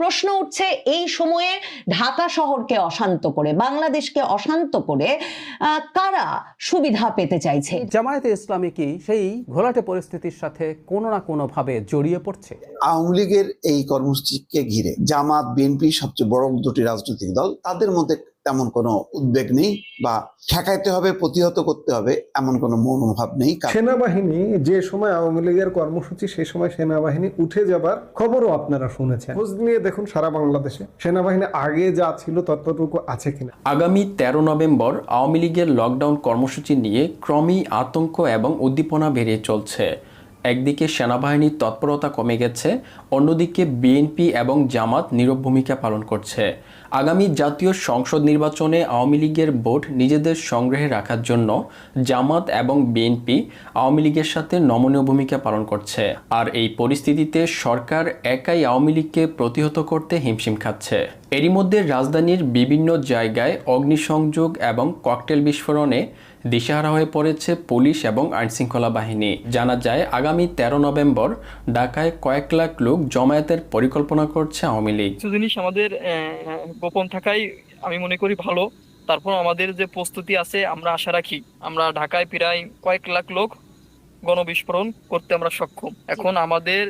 প্রশ্ন উঠছে এই সময়ে ঢাকা শহরকে অশান্ত করে বাংলাদেশকে অশান্ত করে কারা সুবিধা পেতে চাইছে? জামায়াতে ইসলামী কি সেই ঘোলাটে পরিস্থিতির সাথে কোনো না কোনোভাবে জড়িয়ে পড়ছে? আওয়ামী লীগের এই কর্মসূচিকে ঘিরে জামাত বিএনপি সবচেয়ে বড় দুটি রাজনৈতিক দল তাদের মধ্যে তেমন কোনো উদ্বেগ নেই বা ঠেকাইতে হবে প্রতিহত করতে হবে এমন কোনো মনোভাব নেই সেনাবাহিনী যে সময় আওয়ামী লীগের কর্মসূচি সেই সময় সেনাবাহিনী উঠে যাবার খবরও আপনারা শুনেছেন। খোঁজ নিয়ে দেখুন সারা বাংলাদেশে সেনাবাহিনী আগে যা ছিল ততটুকু আছে কিনা। আগামী তেরো নভেম্বর আওয়ামী লীগের লকডাউন কর্মসূচি নিয়ে ক্রমেই আতঙ্ক এবং উদ্দীপনা বেড়ে চলছে। একদিকে সেনাবাহিনীর তৎপরতা কমে গেছে, অন্যদিকে বিএনপি এবং জামাত নীরব ভূমিকা পালন করছে। আগামী জাতীয় সংসদ নির্বাচনে আওয়ামী লীগের ভোট নিজেদের সংগ্রহে রাখার জন্য জামাত এবং বিএনপি আওয়ামী লীগের সাথে নমনীয় ভূমিকা পালন করছে। আর এই পরিস্থিতিতে সরকার একাই আওয়ামী লীগকে প্রতিহত করতে হিমশিম খাচ্ছে। এরই মধ্যে রাজধানীর বিভিন্ন জায়গায় অগ্নিসংযোগ এবং ককটেল বিস্ফোরণে দিশেহারা হয়ে পড়েছে পুলিশ এবং আইনশৃঙ্খলা বাহিনী। জানা যায়, আগামী তেরো নভেম্বর ঢাকায় কয়েক লাখ লোক জমায়েতের পরিকল্পনা করছে আওয়ামী লীগ। কিছু জিনিস আমাদের গোপন থাকাই আমি মনে করি ভালো। তারপর আমাদের যে প্রস্তুতি আছে, আমরা আশা রাখি আমরা ঢাকায় প্রায় কয়েক লাখ লোক গণবিস্ফোরণ করতে আমরা সক্ষম। এখন আমাদের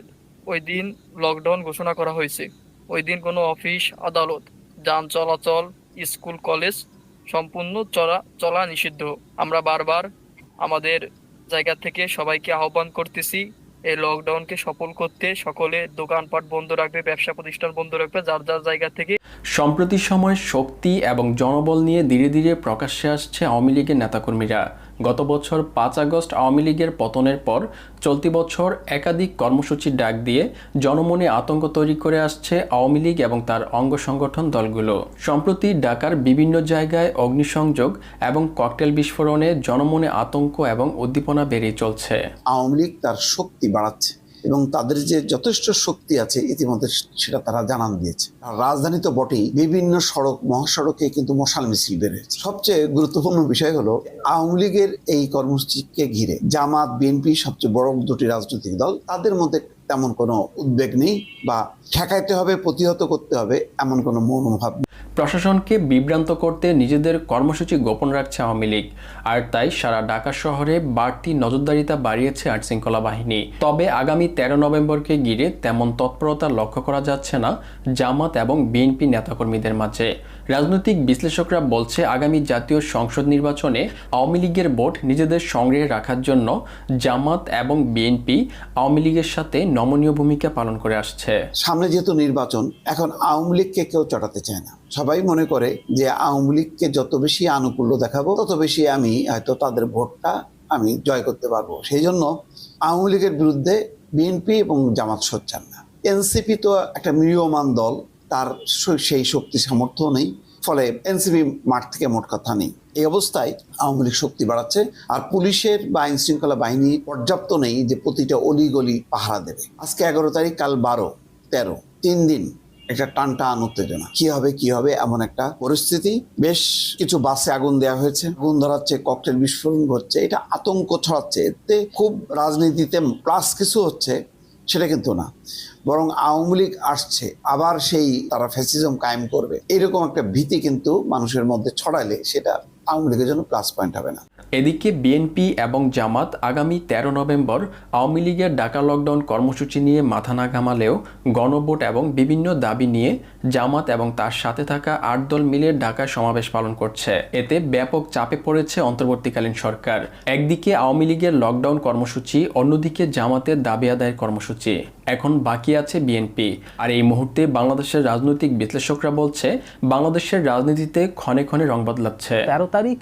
ওই দিন লকডাউন ঘোষণা করা হয়েছে। ওই দিন কোনো অফিস, আদালত, যান চলাচল, স্কুল, কলেজ সম্পূর্ণ চলা চলা নিষিদ্ধ। আমরা বারবার আমাদের জায়গা থেকে সবাইকে আহ্বান করতেছি, এই লকডাউনকে সফল করতে সকলে দোকানপাট বন্ধ রাখবে, ব্যবসা প্রতিষ্ঠান বন্ধ রাখবে, যার যার জায়গা থেকে সম্প্রতি সময় শক্তি এবং জনবল নিয়ে ধীরে ধীরে প্রকাশ্যে আসছে আওয়ামী লীগের নেতাকর্মীরা। গত বছর পাঁচ আগস্ট আওয়ামী লীগের পতনের পর চলতি বছর একাধিক কর্মসূচির ডাক দিয়ে জনমনে আতঙ্ক তৈরি করে আসছে আওয়ামী লীগ এবং তার অঙ্গ সংগঠন দলগুলো। সম্প্রতি ঢাকার বিভিন্ন জায়গায় অগ্নিসংযোগ এবং ককটেল বিস্ফোরণে জনমনে আতঙ্ক এবং উদ্দীপনা বেড়ে চলছে। আওয়ামী লীগ তার শক্তি বাড়াচ্ছে। এবং তাদের যে যথেষ্ট শক্তি আছে ইতিমধ্যে সেটা তারা জানান দিয়েছে আর রাজধানী তো বটেই, বিভিন্ন সড়ক, মহাসড়কে কিন্তু মশাল মিছিল বেড়েছে সবচেয়ে গুরুত্বপূর্ণ বিষয় হলো, আওয়ামী লীগের এই কর্মসূচিকে ঘিরে জামাত, বিএনপি, সবচেয়ে বড় দুটি রাজনৈতিক দল, তাদের মধ্যে তেমন কোনো উদ্বেগ নেই বা ঠেকাইতে হবে, প্রতিহত করতে হবে, এমন কোনো মনোভাব নেই। প্রশাসনকে বিভ্রান্ত করতে নিজেদের কর্মসূচি গোপন রাখছে আওয়ামী লীগ। আর তাই সারা ঢাকা শহরে বাড়তি নজরদারিতা বাড়িয়েছে আইনশৃঙ্খলা বাহিনী। তবে আগামী তেরো নভেম্বরকে ঘিরে তেমন তৎপরতা লক্ষ্য করা যাচ্ছে না জামাত এবং বিএনপি নেতাকর্মীদের মাঝে। রাজনৈতিক বিশ্লেষকরা বলছে, আগামী জাতীয় সংসদ নির্বাচনে আওয়ামী লীগের ভোট নিজেদের সংগ্রহে রাখার জন্য জামাত এবং বিএনপি আওয়ামী লীগের সাথে নমনীয় ভূমিকা পালন করে আসছে। সামনে যেহেতু নির্বাচন, এখন আওয়ামী লীগকে কেউ চটাতে চায় না। সবাই মনে করে যে আওয়ামী লীগকে যত বেশি আনুকূল্য দেখাবো, তত বেশি আমি হয়তো তাদের ভোটটা আমি জয় করতে পারব। সেই জন্য আওয়ামী লীগের বিরুদ্ধে বিএনপি এবং জামাত সোচ্চার না। এনসিপি তো একটা মৃয়মান দল, তার সেই শক্তি সামর্থ্য নেই, ফলে এনসিপি মাঠ থেকে মোট কথা নেই। এই অবস্থায় আওয়ামী লীগ শক্তি বাড়াচ্ছে, আর পুলিশের বা আইন শৃঙ্খলা বাহিনী পর্যাপ্ত নেই যে প্রতিটা অলিগলি পাহারা দেবে। আজকে এগারো তারিখ, কাল বারো, তেরো, তিন দিন একটা টান টান উত্তেজনা কি হবে কি হবে, এমন একটা পরিস্থিতি। বেশ কিছু বাসে আগুন দেওয়া হয়েছে। আগুন ধরাচ্ছে, ককটেল বিস্ফোরণ ঘটছে। এটা আতঙ্ক ছড়াচ্ছে। এতে খুব রাজনীতিতে প্লাস কিছু হচ্ছে, সেটা কিন্তু না। বরং আওয়ামী লীগ আসছে, আবার সেই তারা ফ্যাসিজম কায়েম করবে। এরকম একটা ভীতি কিন্তু মানুষের মধ্যে ছড়াইলে সেটা আওয়ামী লীগের জন্য প্লাস পয়েন্ট হবে না। এদিকে বিএনপি এবং জামাত আগামী তেরো নভেম্বর আওয়ামী লীগের ডাকা লকডাউন কর্মসূচি নিয়ে মাথা না ঘামালেও গণভোট এবং বিভিন্ন দাবি নিয়ে জামাত এবং তার সাথে থাকা আট দল মিলে ঢাকায় সমাবেশ পালন করছে। এতে ব্যাপক চাপে পড়েছে অন্তর্বর্তীকালীন সরকার। একদিকে আওয়ামী লীগের লকডাউন কর্মসূচি, অন্যদিকে জামাতের দাবি আদায়ের কর্মসূচি। এখন বাকি আছে বিএনপি আর এই মুহূর্তে বাংলাদেশের রাজনৈতিক বিশ্লেষকরা বলছে, বাংলাদেশের রাজনীতিতে ক্ষণে ক্ষণে রং বদলাচ্ছে। তেরো তারিখ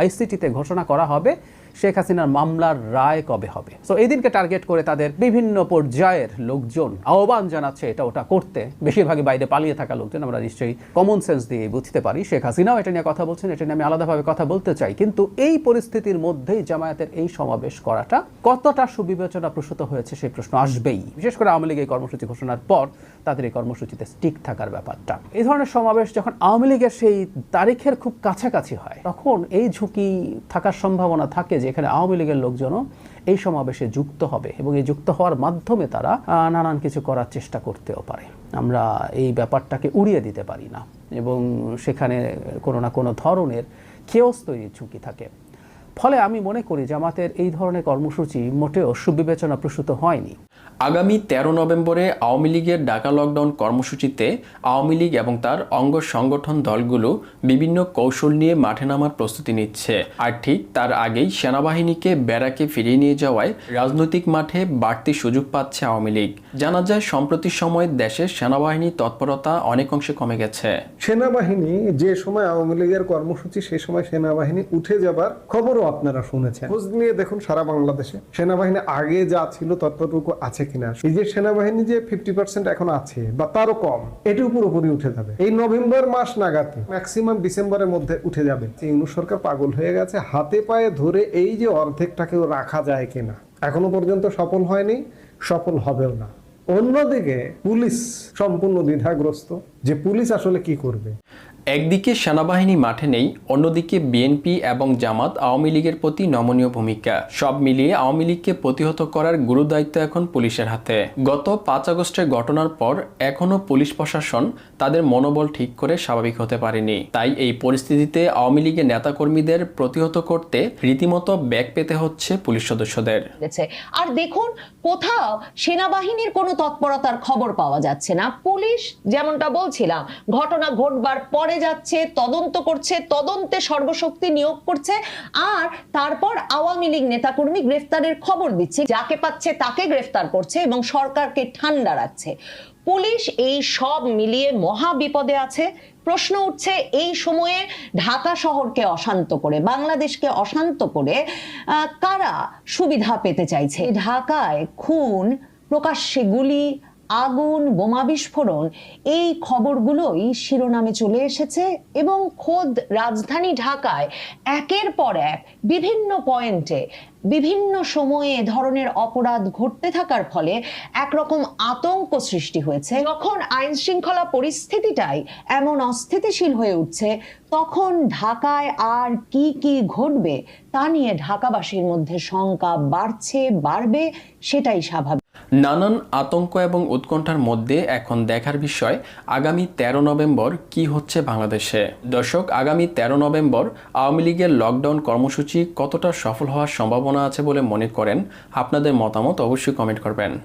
আইসিটিতে ঘোষণা করা হবে। শেখ হাসিনার মামলার রায় কবে হবে? তো এই দিনকে টার্গেট করে তাদের বিভিন্ন পর্যায়ের লোকজন আহ্বান জানাচ্ছে এটা ওটা করতে। বেশিরভাগই বাইরে পালিয়ে থাকা লোকজন, আমরা নিশ্চয়ই কমন সেন্স দিয়ে বুঝতে পারি। শেখ হাসিনাও এটা নিয়ে কথা বলছেন, এটা নিয়ে আমি আলাদাভাবে কথা বলতে চাই। কিন্তু এই পরিস্থিতির মধ্যেই জামায়াতের এই সমাবেশ করাটা কতটা সুবিবেচনা প্রসূত হয়েছে সেই প্রশ্ন আসবেই। বিশেষ করে আওয়ামী লীগ এই কর্মসূচি ঘোষণার পর তাদের এই কর্মসূচিতে স্টিক থাকার ব্যাপারটা। এই ধরনের সমাবেশ যখন আওয়ামী লীগের সেই তারিখের খুব কাছাকাছি হয়, তখন এই ঝুঁকি থাকার সম্ভাবনা থাকে যে এখানে আওয়ামী লীগের লোকজনও এই সমাবেশে যুক্ত হবে এবং এই যুক্ত হওয়ার মাধ্যমে তারা নানান কিছু করার চেষ্টা করতেও পারে। আমরা এই ব্যাপারটাকে উড়িয়ে দিতে পারি না এবং সেখানে কোনো না কোনো ধরনের কেওস তৈরির ঝুঁকি থাকে। ফলে আমি মনে করি জামাতের এই ধরনের কর্মসূচি মোটেও সুবিবেচনা প্রসূত হয়নি। আগামী তেরো নভেম্বরে আওয়ামী লীগের ডাকা লকডাউন কর্মসূচিতে আওয়ামী লীগ এবং তার অঙ্গ সংগঠন দলগুলো বিভিন্ন কৌশল নিয়ে মাঠে নামার প্রস্তুতি নিচ্ছে। আর ঠিক তার আগেই সেনাবাহিনীকে ব্যারাকে ফিরিয়ে নিয়ে যাওয়ায় রাজনৈতিক মাঠে বাড়তি সুযোগ পাচ্ছে আওয়ামী লীগ। জানা যায়, সম্প্রতি সময়ে দেশে সেনাবাহিনীর তৎপরতা অনেক অংশে কমে গেছে। সেনাবাহিনী যে সময় আওয়ামী লীগের কর্মসূচি সেই সময় সেনাবাহিনী উঠে যাবার খবরও আপনারা শুনেছেন। খোঁজ নিয়ে দেখুন সারা বাংলাদেশে। সেনাবাহিনী আগে যা ছিল ততটুকু আছে। কিনা? এই যে সেনাবাহিনী যে ফিফটি পার্সেন্ট এখন আছে, বা তারও কম এটিও পুরোপুরি উঠে যাবে। এই নভেম্বর মাস নাগাদ ম্যাক্সিমাম ডিসেম্বরের মধ্যে উঠে যাবে। ইউনুস সরকার পাগল হয়ে গেছে, হাতে পায়ে ধরে এই যে অর্ধেকটাকেও রাখা যায় কিনা, এখনও পর্যন্ত সফল হয়নি, সফল হবেও না। অন্যদিকে পুলিশ সম্পূর্ণ দ্বিধাগ্রস্ত, যে পুলিশ আসলে কি করবে। একদিকে সেনাবাহিনী মাঠে নেই, অন্যদিকে বিএনপি এবং জামাত আওয়ামী লীগের প্রতি নমনীয় ভূমিকা। সব মিলিয়ে আওয়ামী লীগকে প্রতিহত করার গুরুদায়িত্ব এখন পুলিশের হাতে। গত পাঁচ আগস্টের ঘটনার পর এখনও পুলিশ প্রশাসন তাদের মনোবল ঠিক করে স্বাভাবিক হতে পারেনি। তাই এই পরিস্থিতিতে আওয়ামী লীগের নেতাকর্মীদের প্রতিহত করতে রীতিমতো ব্যাগ পেতে হচ্ছে পুলিশ সদস্যদের। আর দেখুন, কোথাও সেনাবাহিনীর কোনো তৎপরতার খবর পাওয়া যাচ্ছে না। পুলিশ যেমনটা বলছিলাম, ঘটনা ঘটবার পরে যাচ্ছে, তদন্ত করছে, তদন্তে সর্বশক্তি নিয়োগ করছে, আর তারপর আওয়ামী লীগ নেতাকর্মী গ্রেফতারের খবর দিচ্ছে। যাকে পাচ্ছে তাকে গ্রেফতার করছে এবং সরকারকে ঠান্ডা রাখছে। পুলিশ এই সব মিলিয়ে মহা বিপদে আছে। প্রশ্ন উঠছে, এই সময়ে ঢাকা শহরকে অশান্ত করে, বাংলাদেশকে অশান্ত করে কারা সুবিধা পেতে চাইছে? ঢাকায় খুন, প্রকাশ্যে গুলি আগুন, বোমা বিস্ফোরণ, এই খবরগুলোই শিরোনামে চলে এসেছে এবং খোদ রাজধানী ঢাকায় একের পর এক বিভিন্ন পয়েন্টে বিভিন্ন সময়ে ধরনের অপরাধ ঘটতে থাকার ফলে একরকম আতঙ্ক সৃষ্টি হয়েছে। যখন আইন শৃঙ্খলা পরিস্থিতিটাই এমন অস্থিতিশীল হয়ে উঠছে, তখন ঢাকায় আর কি কি ঘটবে তা নিয়ে ঢাকাবাসীর মধ্যে শঙ্কা বাড়ছে, বাড়বে, সেটাই স্বাভাবিক। নানান আতঙ্ক এবং উৎকণ্ঠার মধ্যে এখন দেখার বিষয়, আগামী তেরো নভেম্বর কি হচ্ছে বাংলাদেশে? দর্শক, আগামী তেরো নভেম্বর আওয়ামী লীগের লকডাউন কর্মসূচি কতটা সফল হওয়ার সম্ভাবনা আছে বলে মনে করেন? আপনাদের মতামত অবশ্যই কমেন্ট করবেন।